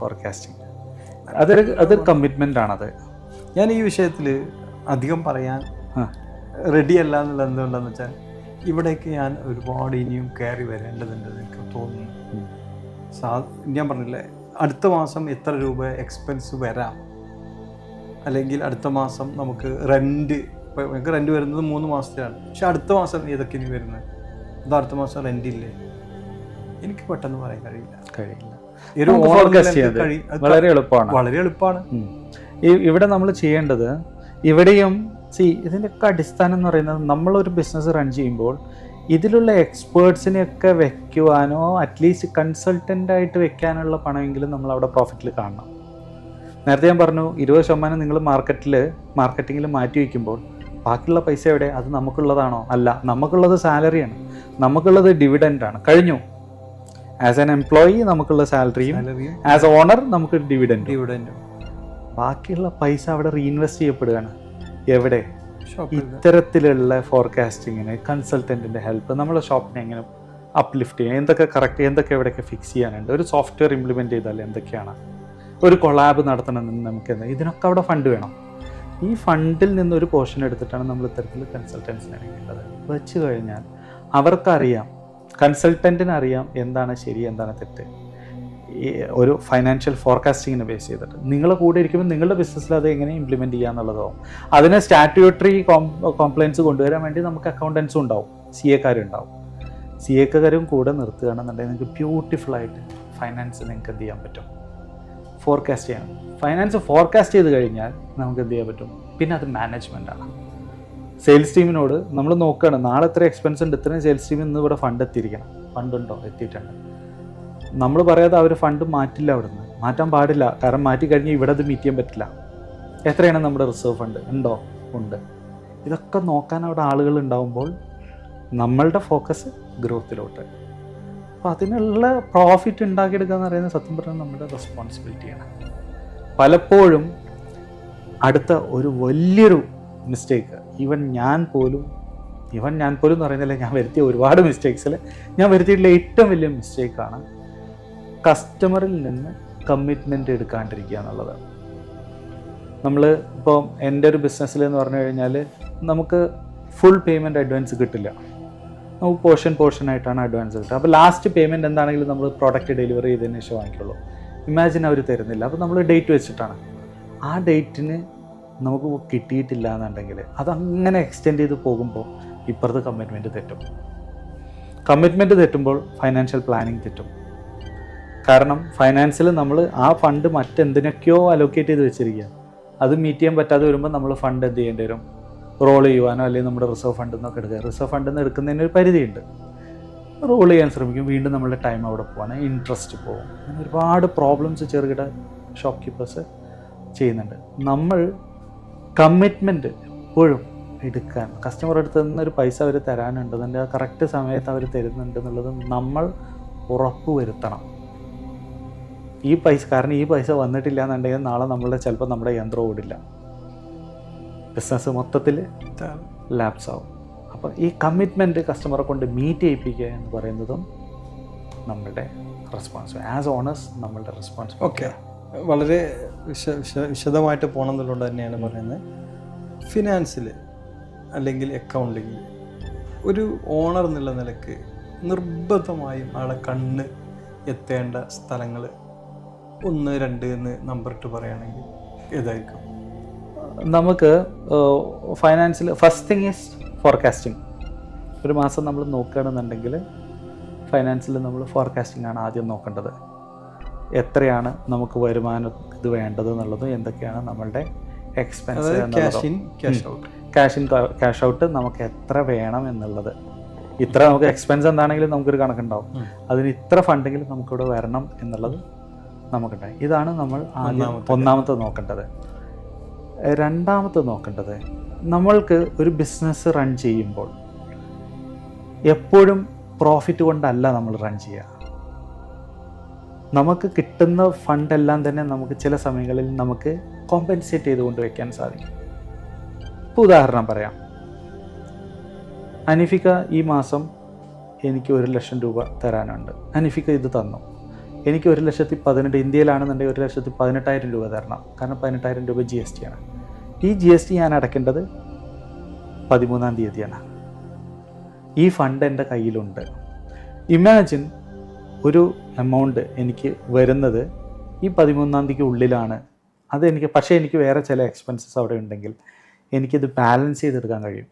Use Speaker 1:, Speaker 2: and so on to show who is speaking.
Speaker 1: Forecasting അതൊരു അതൊരു commitment ആണത്
Speaker 2: ഞാൻ ഈ വിഷയത്തിൽ അധികം പറയാൻ. റെഡി അല്ല എന്നുള്ളത് എന്തുകൊണ്ടാന്ന് വെച്ചാൽ ഇവിടേക്ക് ഞാൻ ഒരുപാട് ഇനിയും കയറി വരേണ്ടതുണ്ടെന്ന് എനിക്ക് തോന്നുന്നു. സാ ഞാൻ പറഞ്ഞില്ലേ അടുത്ത മാസം എത്ര രൂപ എക്സ്പെൻസ് വരാം? അല്ലെങ്കിൽ അടുത്ത മാസം നമുക്ക് റെന്റ് ഇപ്പോൾ നമുക്ക് റെന്റ് വരുന്നത് മൂന്ന് മാസത്തിലാണ്. പക്ഷെ അടുത്ത മാസം ഏതൊക്കെ ഇനി വരുന്നത്? ഇത് അടുത്ത മാസം റെന്റ് ഇല്ലേ? എനിക്ക് പെട്ടെന്ന് പറയാൻ കഴിയില്ല.
Speaker 1: കഴിയില്ല.
Speaker 2: ഒരു ഫോർകാസ്റ്റ്
Speaker 1: വളരെ എളുപ്പമാണ്.
Speaker 2: വളരെ എളുപ്പമാണ്.
Speaker 1: ഇവിടെ നമ്മൾ ചെയ്യേണ്ടത് ഇവിടെയും സി ഇതിന്റെയൊക്കെ അടിസ്ഥാനം എന്ന് പറയുന്നത് നമ്മളൊരു ബിസിനസ് റൺ ചെയ്യുമ്പോൾ ഇതിലുള്ള എക്സ്പേർട്സിനെയൊക്കെ വെക്കുവാനോ അറ്റ്ലീസ്റ്റ് കൺസൾട്ടന്റ് ആയിട്ട് വെക്കാനുള്ള പണമെങ്കിലും നമ്മൾ അവിടെ പ്രോഫിറ്റിൽ കാണണം. നേരത്തെ ഞാൻ പറഞ്ഞു ഇരുപത് ശതമാനം നിങ്ങൾ മാർക്കറ്റിൽ മാർക്കറ്റിങ്ങിൽ മാറ്റി വയ്ക്കുമ്പോൾ ബാക്കിയുള്ള പൈസ എവിടെ? അത് നമുക്കുള്ളതാണോ? അല്ല നമുക്കുള്ളത് സാലറിയാണ് നമുക്കുള്ളത് ഡിവിഡന്റാണ് ആണ്. കഴിഞ്ഞു. ആസ് ആൻ എംപ്ലോയി നമുക്കുള്ള സാലറിയും ആസ് ഓണർ നമുക്ക് ഡിവിഡൻഡ്
Speaker 2: ഡിവിഡന്റും
Speaker 1: ബാക്കിയുള്ള പൈസ അവിടെ റീഇൻവെസ്റ്റ് ചെയ്യപ്പെടുകയാണ്. എവിടെ? ഇത്തരത്തിലുള്ള ഫോർകാസ്റ്റിങ്ങിന് കൺസൾട്ടന്റിന്റെ ഹെൽപ്പ് നമ്മളെ ഷോപ്പിനെ എങ്ങനെ അപ്ലിഫ്റ്റ് ചെയ്യാം? എന്തൊക്കെ കറക്റ്റ് എന്തൊക്കെ എവിടെയൊക്കെ ഫിക്സ് ചെയ്യാനുണ്ട്? ഒരു സോഫ്റ്റ്വെയർ ഇംപ്ലിമെന്റ് ചെയ്താൽ എന്തൊക്കെയാണ്? ഒരു കൊളാബ് നടത്തണമെന്ന് നമുക്ക് എന്താ? ഇതിനൊക്കെ അവിടെ ഫണ്ട് വേണം. ഈ ഫണ്ടിൽ നിന്ന് ഒരു പോർഷൻ എടുത്തിട്ടാണ് നമ്മൾ ഇത്തരത്തിൽ കൺസൾട്ടൻസിനെ വെക്കേണ്ടത് വെച്ച് കഴിഞ്ഞാൽ അവർക്കറിയാം കൺസൾട്ടന്റിന് അറിയാം എന്താണ് ശരി എന്താണ് തെറ്റ്. ഈ ഒരു ഫൈനാൻഷ്യൽ ഫോർകാസ്റ്റിങ്ങിനെ ബേസ് ചെയ്തിട്ട്. നിങ്ങൾ കൂടെ ഇരിക്കുമ്പോൾ നിങ്ങളുടെ ബിസിനസ്സിൽ അത് എങ്ങനെ ഇംപ്ലിമെന്റ് ചെയ്യുക എന്നുള്ളതാവും. അതിന് സ്റ്റാറ്റ്യൂട്ടറി കോംപ്ലയൻസ് കൊണ്ടുവരാൻ വേണ്ടി നമുക്ക് അക്കൗണ്ടൻസും ഉണ്ടാവും. സി എക്കാരുണ്ടാവും സി എക്കാരും കൂടെ നിർത്തുകയാണെന്നുണ്ടെങ്കിൽ നിങ്ങൾക്ക് ബ്യൂട്ടിഫുൾ ആയിട്ട് ഫൈനാൻസ് നിങ്ങൾക്ക് എന്ത് ചെയ്യാൻ പറ്റും? ഫോർകാസ്റ്റ് ചെയ്യാൻ. ഫൈനാൻസ് ഫോർകാസ്റ്റ് ചെയ്ത് കഴിഞ്ഞാൽ നമുക്ക് എന്ത് ചെയ്യാൻ പറ്റും? പിന്നെ അത് മാനേജ്മെന്റ് ആണ്. സെയിൽസ് ടീമിനോട് നമ്മൾ നോക്കുകയാണ് നാളെ എത്ര എക്സ്പെൻസ് ഉണ്ട് ഇത്രയും സെയിൽസ് ടീമിൽ നിന്ന് ഇവിടെ ഫണ്ട് എത്തിയിരിക്കണം. ഫണ്ടുണ്ടോ എത്തിയിട്ടുണ്ട്. നമ്മൾ പറയാതെ അവർ ഫണ്ട് മാറ്റില്ല അവിടുന്ന്. മാറ്റാൻ പാടില്ല. കാരണം മാറ്റി കഴിഞ്ഞാൽ ഇവിടെ അത് മീറ്റ് ചെയ്യാൻ പറ്റില്ല. എത്രയാണ് നമ്മുടെ റിസർവ് ഫണ്ട് ഉണ്ടോ? ഉണ്ട്. ഇതൊക്കെ നോക്കാൻ അവിടെ ആളുകൾ ഉണ്ടാവുമ്പോൾ നമ്മളുടെ ഫോക്കസ് ഗ്രോത്തിലോട്ട് അപ്പോൾ അതിനുള്ള പ്രോഫിറ്റ് ഉണ്ടാക്കിയെടുക്കുക എന്ന് പറയുന്നത് സത്യം പറഞ്ഞാൽ നമ്മുടെ റെസ്പോൺസിബിലിറ്റിയാണ് പലപ്പോഴും അടുത്ത ഒരു വലിയൊരു മിസ്റ്റേക്ക് ഈവൻ ഞാൻ പോലും ഈവൻ ഞാൻ പോലും എന്ന് പറയുന്നില്ല ഞാൻ വരുത്തിയ ഒരുപാട് മിസ്റ്റേക്സിൽ ഞാൻ വരുത്തിയിട്ടുള്ള ഏറ്റവും വലിയ മിസ്റ്റേക്കാണ് കസ്റ്റമറിൽ നിന്ന് കമ്മിറ്റ്മെന്റ് എടുക്കാണ്ടിരിക്കുക എന്നുള്ളത്. നമ്മൾ ഇപ്പോൾ എന്റെ ഒരു ബിസിനസ്സിൽ എന്ന് പറഞ്ഞു കഴിഞ്ഞാൽ നമുക്ക് ഫുൾ പേയ്മെന്റ് അഡ്വാൻസ് കിട്ടില്ല. നമുക്ക് പോർഷൻ പോർഷൻ ആയിട്ടാണ് അഡ്വാൻസ് കിട്ടുക. അപ്പോൾ ലാസ്റ്റ് പേയ്മെന്റ് എന്താണെങ്കിലും നമ്മൾ പ്രോഡക്റ്റ് ഡെലിവറി ചെയ്തതിന് ശേഷം വാങ്ങിക്കുള്ളൂ. ഇമാജിൻ അവർ തരുന്നില്ല. അപ്പോൾ നമ്മൾ ഡേറ്റ് വെച്ചിട്ടാണ്. ആ ഡേറ്റിന് നമുക്ക് കിട്ടിയിട്ടില്ല എന്നുണ്ടെങ്കിൽ അതങ്ങനെ എക്സ്റ്റെൻഡ് ചെയ്ത് പോകുമ്പോൾ ഇപ്പുറത്ത് കമ്മിറ്റ്മെന്റ് തെറ്റും. കമ്മിറ്റ്മെന്റ് തെറ്റുമ്പോൾ ഫൈനാൻഷ്യൽ പ്ലാനിങ് തെറ്റും. കാരണം ഫൈനാൻസിൽ നമ്മൾ ആ ഫണ്ട് മറ്റെന്തിനൊക്കെയോ അലോക്കേറ്റ് ചെയ്ത് വെച്ചിരിക്കുക. അത് മീറ്റ് ചെയ്യാൻ പറ്റാതെ വരുമ്പോൾ നമ്മൾ ഫണ്ട് എന്ത് ചെയ്യേണ്ടി വരും? റോൾ ചെയ്യുവാനോ അല്ലെങ്കിൽ നമ്മുടെ റിസർവ് ഫണ്ടിൽ നിന്നൊക്കെ എടുക്കുക. റിസർവ് ഫണ്ടിൽ നിന്ന് എടുക്കുന്നതിന് ഒരു പരിധിയുണ്ട്. റോൾ ചെയ്യാൻ ശ്രമിക്കും. വീണ്ടും നമ്മളുടെ ടൈം അവിടെ പോവാണ്. ഇൻട്രസ്റ്റ് പോകും അങ്ങനെ ഒരുപാട് പ്രോബ്ലംസ് ചെറുകിട ഷോപ്പ് കീപ്പേഴ്സ് ചെയ്യുന്നുണ്ട്. നമ്മൾ കമ്മിറ്റ്മെന്റ് എപ്പോഴും എടുക്കാൻ കസ്റ്റമർ അടുത്ത് നിന്ന് ഒരു പൈസ അവർ തരാനുണ്ടെന്നുണ്ട് ആ കറക്റ്റ് സമയത്ത് അവർ തരുന്നുണ്ട് എന്നുള്ളത് നമ്മൾ ഉറപ്പ് വരുത്തണം. ഈ പൈസ കാരണം ഈ പൈസ വന്നിട്ടില്ല എന്നുണ്ടെങ്കിൽ നാളെ നമ്മളുടെ ചിലപ്പോൾ നമ്മുടെ യന്ത്രം ഓടില്ല. ബിസിനസ് മൊത്തത്തിൽ ലാപ്സ് ആവും. അപ്പോൾ ഈ കമ്മിറ്റ്മെന്റ് കസ്റ്റമറെ കൊണ്ട് മീറ്റ് ചെയ്യിപ്പിക്കുക എന്ന് പറയുന്നതും നമ്മളുടെ റെസ്പോൺസ് ആസ് ഓണേഴ്സ് നമ്മളുടെ റെസ്പോൺസ്
Speaker 2: ഓക്കെ വളരെ വിശ വിശ വിശദമായിട്ട് പോകണം എന്നുള്ളത് തന്നെയാണ് പറയുന്നത്. ഫിനാൻസിൽ അല്ലെങ്കിൽ അക്കൗണ്ടിങ്ങിൽ ഒരു ഓണർ എന്നുള്ള നിലയ്ക്ക് നിർബന്ധമായും ആളെ കണ്ണ് എത്തേണ്ട സ്ഥലങ്ങൾ ഒന്ന് രണ്ട് എന്ന് നമ്പർ ഇട്ട് പറയുകയാണെങ്കിൽ ഏതായിരിക്കും?
Speaker 1: നമുക്ക് ഫൈനാൻസിൽ ഫസ്റ്റ് തിങ് ഈസ് ഫോർകാസ്റ്റിംഗ് ഒരു മാസം നമ്മൾ നോക്കുകയാണെന്നുണ്ടെങ്കിൽ ഫൈനാൻസിൽ നമ്മൾ ഫോർകാസ്റ്റിംഗ് ആണ് ആദ്യം നോക്കേണ്ടത്. എത്രയാണ് നമുക്ക് വരുമാനം ഇത് വേണ്ടത് എന്നുള്ളതും എന്തൊക്കെയാണ് നമ്മളുടെ expense
Speaker 2: cash in cash out
Speaker 1: നമുക്ക് എത്ര വേണം എന്നുള്ളത്. ഇത്ര നമുക്ക് എക്സ്പെൻസ് എന്താണെങ്കിലും നമുക്കൊരു കണക്കുണ്ടാവും. അതിന് ഇത്ര ഫണ്ടെങ്കിലും നമുക്കിവിടെ വരണം എന്നുള്ളത് നമുക്കുണ്ടായി. ഇതാണ് നമ്മൾ ആദ്യം
Speaker 2: ഒന്നാമത്തെ
Speaker 1: നോക്കേണ്ടത്. രണ്ടാമത്തെ നോക്കേണ്ടത് നമ്മൾക്ക് ഒരു ബിസിനസ് റൺ ചെയ്യുമ്പോൾ എപ്പോഴും പ്രോഫിറ്റ് കൊണ്ടല്ല നമ്മൾ റൺ ചെയ്യുക. നമുക്ക് കിട്ടുന്ന ഫണ്ടെല്ലാം തന്നെ നമുക്ക് ചില സമയങ്ങളിൽ നമുക്ക് കോമ്പൻസേറ്റ് ചെയ്തുകൊണ്ട് വയ്ക്കാൻ സാധിക്കും. ഇപ്പോൾ ഉദാഹരണം പറയാം. അനിഫിക ഈ മാസം എനിക്ക് ഒരു ലക്ഷം രൂപ തരാനുണ്ട്. അനിഫിക ഇത് തന്നു. എനിക്ക് ഒരു ലക്ഷത്തി പതിനെട്ട് ഇന്ത്യയിലാണെന്നുണ്ടെങ്കിൽ ഒരു ലക്ഷത്തി പതിനെട്ടായിരം രൂപ തരണം. കാരണം പതിനെട്ടായിരം രൂപ ജി എസ് ടി ആണ്. ഈ ജി എസ് ടി ഞാൻ അടയ്ക്കേണ്ടത് പതിമൂന്നാം തീയതിയാണ്. ഈ ഫണ്ട് എന്റെ കയ്യിലുണ്ട്. ഇമാജിൻ ഒരു എമൗണ്ട് എനിക്ക് വരുന്നത് ഈ പതിമൂന്നാം തീയതിക്ക് ഉള്ളിലാണ്. അതെനിക്ക് പക്ഷേ എനിക്ക് വേറെ ചില എക്സ്പെൻസസ് അവിടെ ഉണ്ടെങ്കിൽ എനിക്കിത് ബാലൻസ് ചെയ്തെടുക്കാൻ കഴിയും.